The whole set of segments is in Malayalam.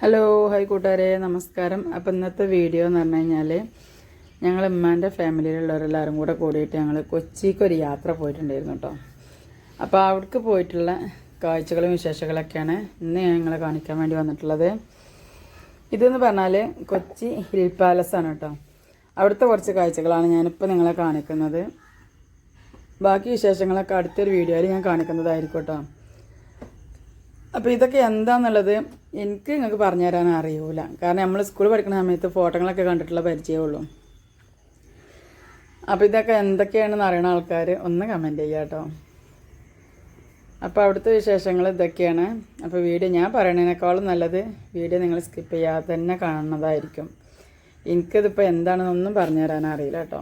ഹലോ ഹായ് കൂട്ടുകാരെ. നമസ്കാരം. അപ്പം ഇന്നത്തെ വീഡിയോ എന്ന് പറഞ്ഞു കഴിഞ്ഞാൽ ഞങ്ങൾ ഉമ്മാന്റെ ഫാമിലിയിലുള്ളവരെല്ലാവരും കൂടെ കൂടിയിട്ട് ഞങ്ങൾ കൊച്ചിക്ക് ഒരു യാത്ര പോയിട്ടുണ്ടായിരുന്നു കേട്ടോ അപ്പോൾ അവിടേക്ക് പോയിട്ടുള്ള കാഴ്ചകളും വിശേഷങ്ങളൊക്കെയാണ് ഇന്ന് ഞങ്ങൾ കാണിക്കാൻ വേണ്ടി വന്നിട്ടുള്ളത്. ഇതെന്ന് പറഞ്ഞാൽ കൊച്ചി ഹിൽ പാലസ് ആണ് കേട്ടോ അവിടുത്തെ കുറച്ച് കാഴ്ചകളാണ് ഞാനിപ്പോൾ നിങ്ങളെ കാണിക്കുന്നത്. ബാക്കി വിശേഷങ്ങളൊക്കെ അടുത്തൊരു വീഡിയോയിൽ ഞാൻ കാണിക്കുന്നതായിരിക്കും കേട്ടോ അപ്പോൾ ഇതൊക്കെ എന്താണെന്നുള്ളത് എനിക്ക് നിങ്ങൾക്ക് പറഞ്ഞു തരാൻ അറിയൂല. കാരണം നമ്മൾ സ്കൂളിൽ പഠിക്കുന്ന സമയത്ത് ഫോട്ടോകളൊക്കെ കണ്ടിട്ടുള്ള പരിചയമുള്ളൂ അപ്പോൾ ഇതൊക്കെ എന്തൊക്കെയാണെന്ന് അറിയണ ആൾക്കാർ ഒന്ന് കമന്റ് ചെയ്യുക കേട്ടോ. അപ്പോൾ അവിടുത്തെ വിശേഷങ്ങൾ ഇതൊക്കെയാണ്. അപ്പോൾ വീഡിയോ ഞാൻ പറയണതിനേക്കാളും നല്ലത് വീഡിയോ നിങ്ങൾ സ്കിപ്പ് ചെയ്യാതെ തന്നെ കാണുന്നതായിരിക്കും. എനിക്കിതിപ്പോൾ എന്താണെന്നൊന്നും പറഞ്ഞു തരാൻ അറിയില്ല കേട്ടോ.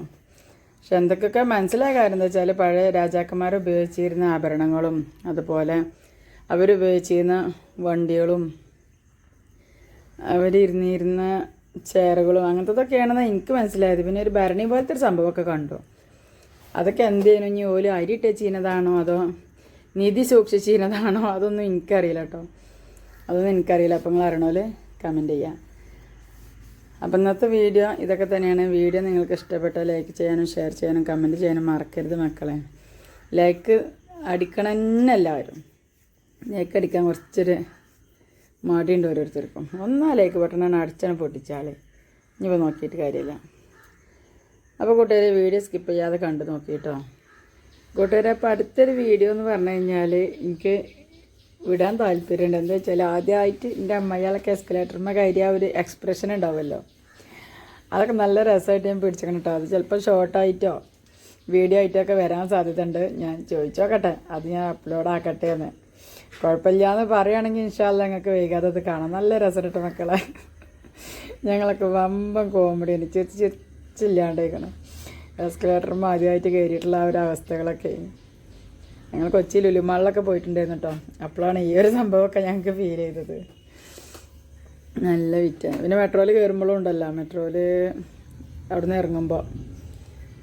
പക്ഷെ എന്തൊക്കെയൊക്കെ മനസ്സിലായ കാര്യം എന്താ വെച്ചാൽ പഴയ രാജാക്കന്മാർ ഉപയോഗിച്ചിരുന്ന ആഭരണങ്ങളും അതുപോലെ അവരുപയോഗിച്ചിരുന്ന വണ്ടികളും അവരിരുന്നിരുന്ന ചെയറുകളും അങ്ങനത്തതൊക്കെയാണെന്ന് എനിക്ക് മനസ്സിലായത്. പിന്നെ ഒരു ഭരണി പോലത്തെ ഒരു സംഭവമൊക്കെ കണ്ടു. അതൊക്കെ എന്ത് ചെയ്യുന്നു? ഇനി ഓൽ അരി ഇട്ട് ചെയ്യുന്നതാണോ അതോ നിധി സൂക്ഷിച്ചിരുന്നതാണോ? അതൊന്നും എനിക്കറിയില്ല കേട്ടോ. അതൊന്നും എനിക്കറിയില്ല. അപ്പം നിങ്ങൾ അറിയണോൽ കമന്റ് ചെയ്യാം. അപ്പം ഇന്നത്തെ വീഡിയോ ഇതൊക്കെ തന്നെയാണ്. വീഡിയോ നിങ്ങൾക്ക് ഇഷ്ടപ്പെട്ടാൽ ലൈക്ക് ചെയ്യാനും ഷെയർ ചെയ്യാനും കമന്റ് ചെയ്യാനും മറക്കരുത് മക്കളെ. ലൈക്ക് അടിക്കണം എല്ലാവരും. ലൈക്ക് അടിക്കാൻ കുറച്ചൊരു മടിയുണ്ട് ഓരോരുത്തർക്കും. ഒന്നാ ലേക്ക് ബട്ടണാണ് അടിച്ചാണ് പൊട്ടിച്ചാൽ ഇനിയിപ്പോൾ നോക്കിയിട്ട് കാര്യമില്ല. അപ്പോൾ കൂട്ടുകാരെ വീഡിയോ സ്കിപ്പ് ചെയ്യാതെ കണ്ടു നോക്കിയിട്ടോ കൂട്ടുകാരെ അപ്പോൾ അടുത്തൊരു വീഡിയോ എന്ന് പറഞ്ഞു കഴിഞ്ഞാൽ എനിക്ക് വിടാൻ താല്പര്യമുണ്ട്. എന്താ വെച്ചാൽ ആദ്യമായിട്ട് എന്റെ അമ്മയാളൊക്കെ എസ്കലേറ്ററിന്മേ കയറിയ ഒരു എക്സ്പ്രഷൻ ഉണ്ടാവുമല്ലോ. അതൊക്കെ നല്ല രസമായിട്ട് ഞാൻ പിടിച്ചേക്കണം കേട്ടോ. അത് ചിലപ്പോൾ ഷോർട്ടായിട്ടോ വീഡിയോ ആയിട്ടൊക്കെ വരാൻ സാധ്യതയുണ്ട്. ഞാൻ ചോദിച്ചോക്കട്ടെ അത് ഞാൻ അപ്ലോഡ് ആക്കട്ടെ എന്ന്. കുഴപ്പമില്ലാന്ന് പറയുകയാണെങ്കിൽ ഇൻഷാല്ല ഞങ്ങൾക്ക് വൈകാതെ അത് കാണാം. നല്ല രസമിട്ട് മക്കളെ. ഞങ്ങളൊക്കെ വമ്പം കോമഡിയാണ് ചിരിച്ച് ചിരിച്ചില്ലാണ്ടേക്കണം എസ്കലേറ്ററും ആദ്യമായിട്ട് കയറിയിട്ടുള്ള ആ ഒരു അവസ്ഥകളൊക്കെ. ഞങ്ങൾ കൊച്ചി ലുലുമാളിലൊക്കെ പോയിട്ടുണ്ടായിരുന്നു കേട്ടോ. അപ്പോഴാണ് ഈ ഒരു സംഭവമൊക്കെ ഞങ്ങൾക്ക് ഫീൽ ചെയ്തത്. നല്ല വിറ്റാണ് പിന്നെ മെട്രോയിൽ കയറുമ്പോഴും ഉണ്ടല്ലോ. മെട്രോയിൽ അവിടെ നിന്ന് ഇറങ്ങുമ്പോൾ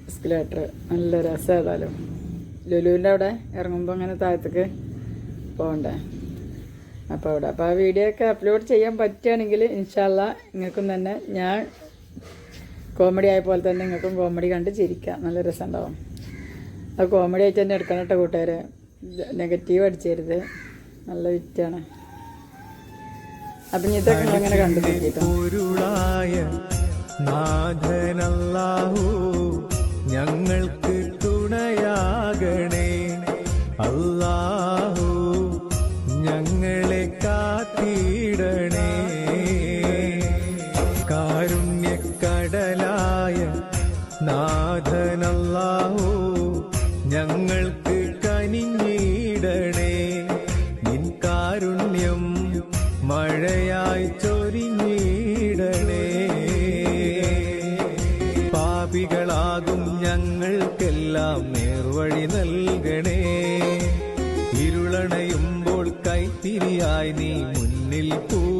എസ്കലേറ്റർ നല്ല രസം ഏതായാലും. ലുലുവിന്റെ അവിടെ ഇറങ്ങുമ്പോൾ അങ്ങനെ താഴത്തേക്ക് പോകണ്ടേ അപ്പോൾ അവിടെ. അപ്പോൾ ആ വീഡിയോ ഒക്കെ അപ്ലോഡ് ചെയ്യാൻ പറ്റുകയാണെങ്കിൽ ഇൻഷാല്ല നിങ്ങൾക്കും തന്നെ ഞാൻ കോമഡി ആയ പോലെ തന്നെ നിങ്ങൾക്കും കോമഡി കണ്ട് ചിരിക്കാം. നല്ല രസം ഉണ്ടാവും അത് കോമഡി ആയിട്ട് തന്നെ എടുക്കണം കേട്ടോ കൂട്ടുകാർ നെഗറ്റീവ് അടിച്ചരുത്. നല്ല വിറ്റാണ് അപ്പം ഇതൊക്കെ അങ്ങനെ കണ്ടു നാഥനല്ലാഹു ഞങ്ങൾക്ക് കാരുണ്യക്കടലായ നാഥനല്ലാഹു ഞങ്ങൾക്ക് കനിഞ്ഞിടണേ. നിൻ കാരുണ്യം മഴയായി ചൊരിഞ്ഞിടണേ. പാപികളാകും ഞങ്ങൾക്കെല്ലാം നേർവഴി നൽകണേ. ഇരുളണയുമ്പോൾ കൈത്തിരിയായി നീ മുന്നിൽ പൂക്കണേ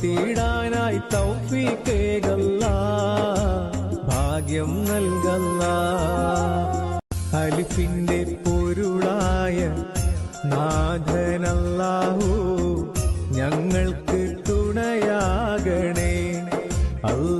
വാഴ്ത്തിയിടാനായി തൗഫീക്കേകല്ല ഭാഗ്യം നൽകല്ല. അലിഫിന്റെ പൊരുളായ നാഥനല്ലാഹു ഞങ്ങൾക്ക് തുണയാകണേ. അല്ലാഹു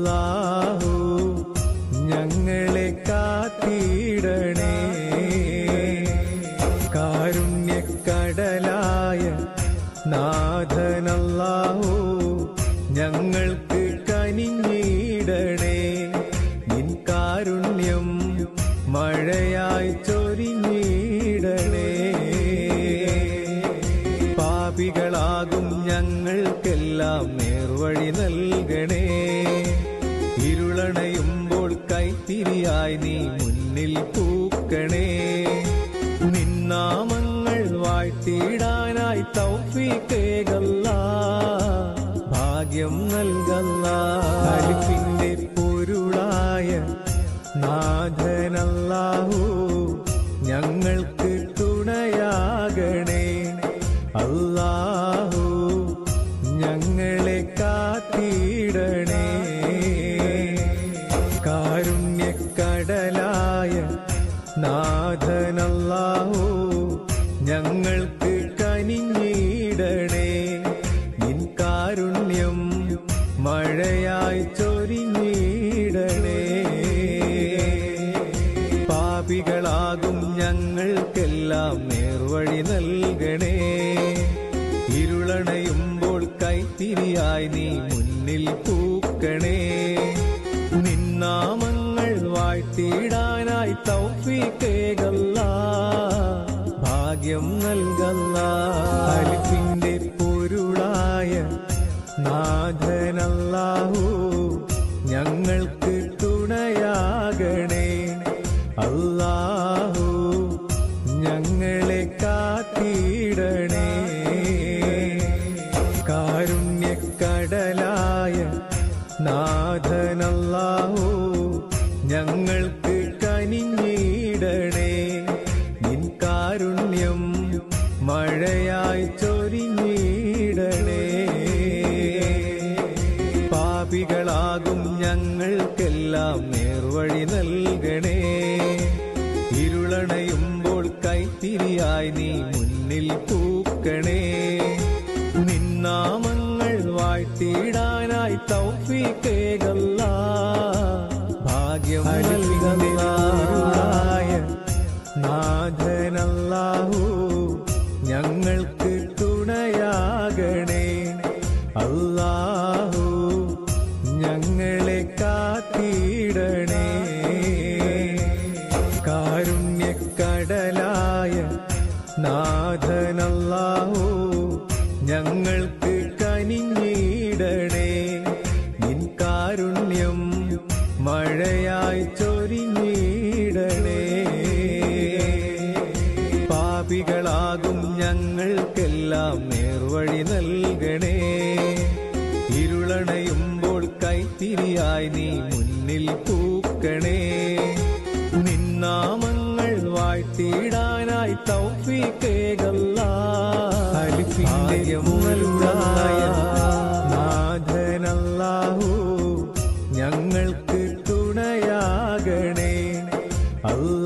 Yeah. കൈത്തിരിയായി നീ മുന്നിൽ പൂക്കണേ. നിന്നാമങ്ങൾ വാഴ്ത്തിയിടാനായി തൗഫീക്കേകല്ല ഭാഗ്യം നൽകല്ല. അലിഫിന്റെ പൊരുളായ നാഥനല്ലാഹു ഞങ്ങൾക്ക് തുണയാകണേ. ഞങ്ങൾക്ക് കനിഞ്ഞിടണേ. നിൻ കാരുണ്യം മഴയായി ചൊരിഞ്ഞിടണേ. പാപികളാകും ഞങ്ങൾക്കെല്ലാം നേർവഴി നൽകണേ. ഇരുളണയുമ്പോൾ കൈത്തിരിയായി നീ മുന്നിൽ പൂക്കണേ. നിന്നാമങ്ങൾ വാഴ്ത്തിയിടാനായി തൗഫീക്കേകല്ല ഭാഗ്യം നൽകുന്നതായ നാഥനല്ലാഹു ഞങ്ങൾക്കെല്ലാം നേർവഴി നൽകണേ. ഇരുളണയുമ്പോൾ കൈത്തിരിയായി നീ മുന്നിൽ പൂക്കണേ. നിന്നാമങ്ങൾ വാഴ്ത്തിയിടാനായി തൗഫീക്കേകല്ല നാഥനല്ലാഹു ഞങ്ങൾക്ക് തുണയാകണേ. അല്ലാഹു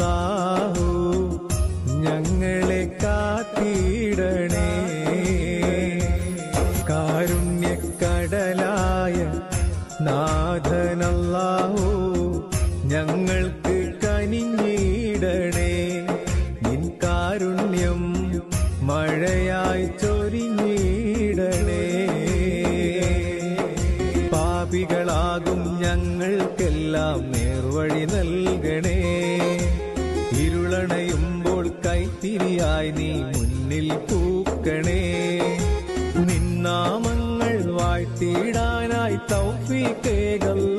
തൗഫീക്കേകല്ല